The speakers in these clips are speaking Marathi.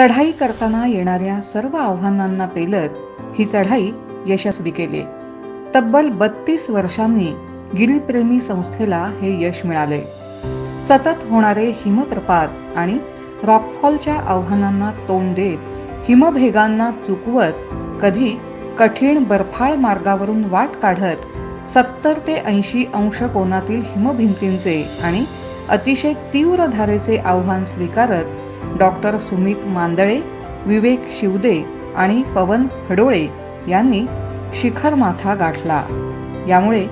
चढाई करताना येणाऱ्या सर्व आव्हानांना पेलत ही चढाई यशस्वी केली. तब्बल बत्तीस वर्षांनी गिरीप्रेमी संस्थेला हे यश मिळाले. सतत होणारे हिमप्रपात आणि रॉकफॉलच्या आव्हानांना तोंड देत हिमभेगांना चुकवत कधी कठीण बर्फाळ मार्गावरून वाट काढत सत्तर ते ऐंशी अंश कोनातील हिमभिंतींचे आणि अतिशय तीव्र धारेचे आव्हान स्वीकारत डॉक्टर सुमित मांदळे विवेक शिवदे आणि पवन हडोळे यांनी शिखर माथा गाठला. यामुळे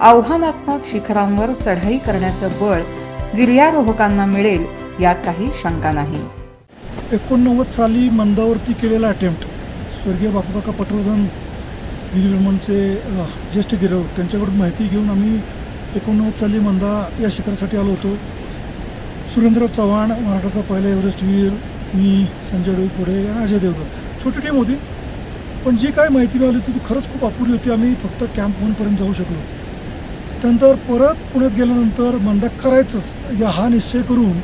आव्हानात्मक शिखरांवर चढाई करण्याचं बळ गिर्यारोहकांना मिळेल यात काही शंका नाही. एकोणनव्वद साली मंदावरती केलेला अटेम्प्ट स्वर्गीय बापूकाका पटवर्धन गिरिभ्रमणचे ज्येष्ठ गिरव त्यांच्याकडून माहिती घेऊन आम्ही एकोणनव्वद साली मंदा या शिखरासाठी आलो होतो. सुरेंद्र चव्हाण महाराष्ट्राचा पहिला एव्हरेस्टवीर मी संजय डोई पुढे आणि अजय देवधर. छोटी टीम होती. पण जी काय माहिती मिळाली होती ती खरंच खूप अपुरी होती. आम्ही फक्त कॅम्प होऊनपर्यंत जाऊ शकलो. त्यानंतर परत पुण्यात गेल्यानंतर मंदा करायचंच. या हा निश्चय करून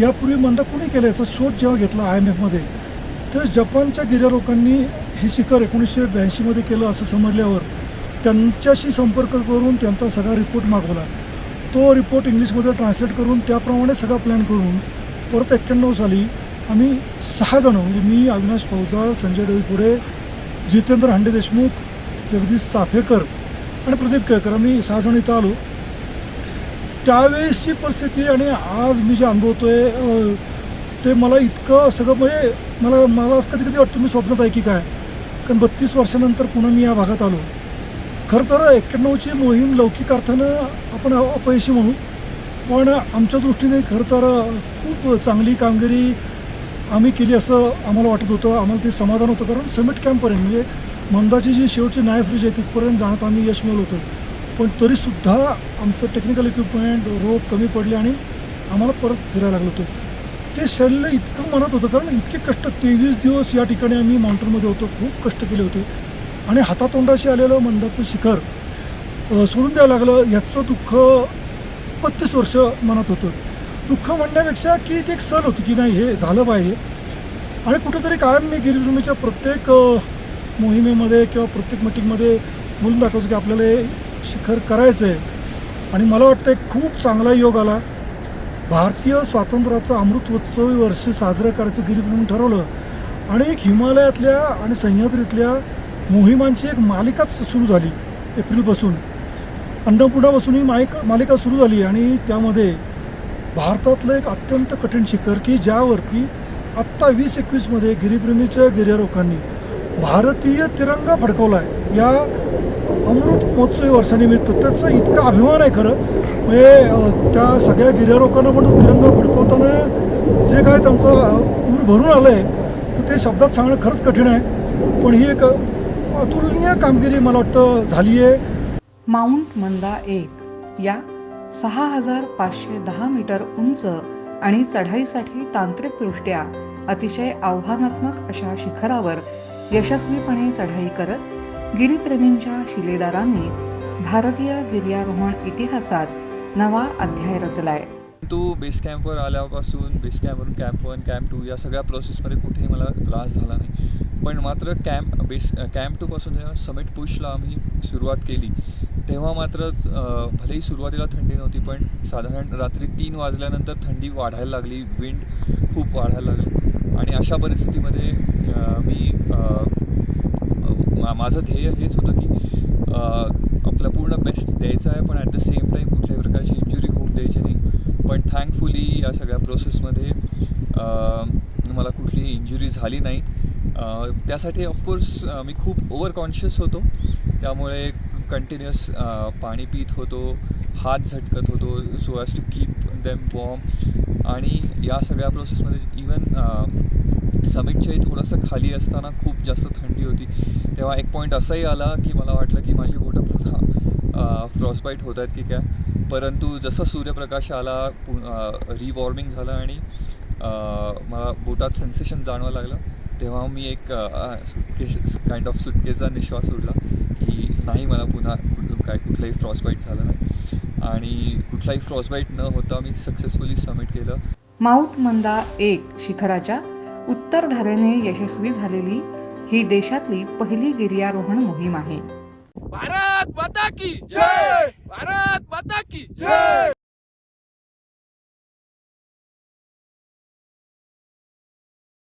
यापूर्वी मंदा कुणी केलं याचा शोध जेव्हा घेतला आय एम एफमध्ये तर जपानच्या गिर्यारोकांनी हे शिखर एकोणीसशे ब्याऐंशीमध्ये केलं असं समजल्यावर त्यांच्याशी संपर्क करून त्यांचा सगळा रिपोर्ट मागवला. तो रिपोर्ट इंग्लिशमध्ये ट्रान्सलेट करून त्याप्रमाणे सगळा प्लॅन करून परत एक्क्याण्णव साली आम्ही सहा जण म्हणजे मी अविनाश फौजदार संजय डोईपुढे जितेंद्र हांडे देशमुख जगदीश चाफेकर आणि प्रदीप केळकर आम्ही सहा जण इथं आलो. त्यावेळेसची परिस्थिती आणि आज मी जे अनुभवतोय आहे ते मला इतकं सगळं म्हणजे मला मला असं कधी कधी वाटतं मी स्वप्नात आहे की काय कारण बत्तीस वर्षानंतर पुन्हा मी या भागात आलो. खरं तर एक्क्याण्णवची मोहीम लौकिक अर्थानं आपण अपयशी म्हणू पण आमच्या दृष्टीने खरं तर खूप चांगली कामगिरी आम्ही केली असं आम्हाला वाटत होतं. आम्हाला ते समाधान होतं कारण समिट कॅम्पपर्यंत म्हणजे मंदाची जी शेवटची न्याय फ्रीज आहे तिथपर्यंत जाण्यात आम्ही यश मिळवलं होतं. पण तरीसुद्धा आमचं टेक्निकल इक्विपमेंट रोप कमी पडले आणि आम्हाला परत फिरायला लागलं होतं. ते शल्य इतकं मनात होतं कारण इतके कष्ट तेवीस दिवस या ठिकाणी आम्ही माउंटनमध्ये होतो खूप कष्ट केले होते. आणि हातातोंडाशी आलेलं मंदाचं शिखर सोडून द्यावं लागलं ह्याचं दुःख बत्तीस वर्ष मनात होतं. दुःख म्हणण्यापेक्षा की ते एक सल होती की नाही हे झालं पाहिजे. आणि कुठेतरी कायम मी गिरिभूमीच्या प्रत्येक मोहिमेमध्ये किंवा प्रत्येक मिटिंगमध्ये बोलून दाखवतो की आपल्याला हे शिखर करायचं आहे. आणि मला वाटतं एक खूप चांगला योग आला. भारतीय स्वातंत्र्याचं अमृतोत्सवी वर्ष साजरं करायचं गिरिभूमी ठरवलं. आणि एक हिमालयातल्या आणि सह्याद्रीतल्या मोहिमांची एक मालिकाच सुरू झाली एप्रिलपासून. अन्नपूर्णापासून ही मालिका मालिका सुरू झाली आणि त्यामध्ये भारतातलं एक अत्यंत कठीण शिखर की ज्यावरती आत्ता वीस एकवीसमध्ये गिरीप्रेमीच्या गिर्यारोकांनी भारतीय तिरंगा फडकवला आहे या अमृत महोत्सवी वर्षानिमित्त त्याचा इतका अभिमान आहे खरं. म्हणजे त्या सगळ्या गिर्यारोकांना पण तिरंगा फडकवताना जे काय त्यांचं ऊर भरून आलं आहे तर ते शब्दात सांगणं खरंच कठीण आहे. पण ही एक अतुलनीय कामगिरी मला वाटतं झाली आहे माउंट मंदा एक या सहा हजार पाचशे दहा मीटर उंच आणि चढाईसाठी तांत्रिकदृष्ट्या अतिशय आव्हानात्मक अशा शिखरावर यशस्वीपणे चढाई करत गिरीप्रेमींच्या शिलेदारांनी भारतीय गिर्यारोहण इतिहासात नवा अध्याय रचलाय. तो बेस कॅम्पवर आल्यापासून बेस कॅम्पवरून कॅम्प वन कॅम्प टू या सगळ्या प्रोसेसमध्ये कुठेही मला त्रास झाला नाही. पण मात्र कॅम्प बेस कॅम्प टूपासून जेव्हा समिट पुशला आम्ही सुरुवात केली तेव्हा मात्र भलेही सुरुवातीला थंडी नव्हती पण साधारण रात्री तीन वाजल्यानंतर थंडी वाढायला लागली विंड खूप वाढायला लागली. आणि अशा परिस्थितीमध्ये मी मा- माझं ध्येय हेच होतं की आपलं आपला पूर्ण बेस्ट द्यायचं आहे पण ॲट द सेम टाईम कुठल्याही प्रकारची इंजुरी होऊन द्यायची नाही. पण थँकफुली या सगळ्या प्रोसेसमध्ये मला कुठलीही इंजुरी झाली नाही. त्यासाठी ऑफकोर्स मी खूप ओव्हर कॉन्शियस होतो. त्यामुळे कंटिन्युअस पाणी पित होतो हात झटकत होतो so as to keep them warm आणि या सगळ्या प्रोसेसमध्ये इवन समिटच्याही थोडंसं खाली असताना खूप जास्त थंडी होती. तेव्हा एक पॉईंट असाही आला की मला वाटलं की माझी बोटं पुन्हा फ्रॉसबाईट होत आहेत की काय. परंतु जसा सूर्यप्रकाश आला रिवॉर्मिंग झालं आणि मला बोटात सेन्सेशन जाणवं लागलं तेव्हा मी एक सुटकेस काइंड ऑफ सुटकेचा निश्वास सोडला की नाही मला पुन्हा कुठ- काय कुठलंही फ्रॉस्बाईट झालं नाही. आणि कुठलाही फ्रॉस्बाईट न होता मी सक्सेसफुली सबमिट केलं. माउंट मंदा एक शिखराच्या उत्तर धारेने यशस्वी झालेली ही देशातली पहिली गिर्यारोहण मोहीम आहे. भारत माता की जय! भारत माता की जय!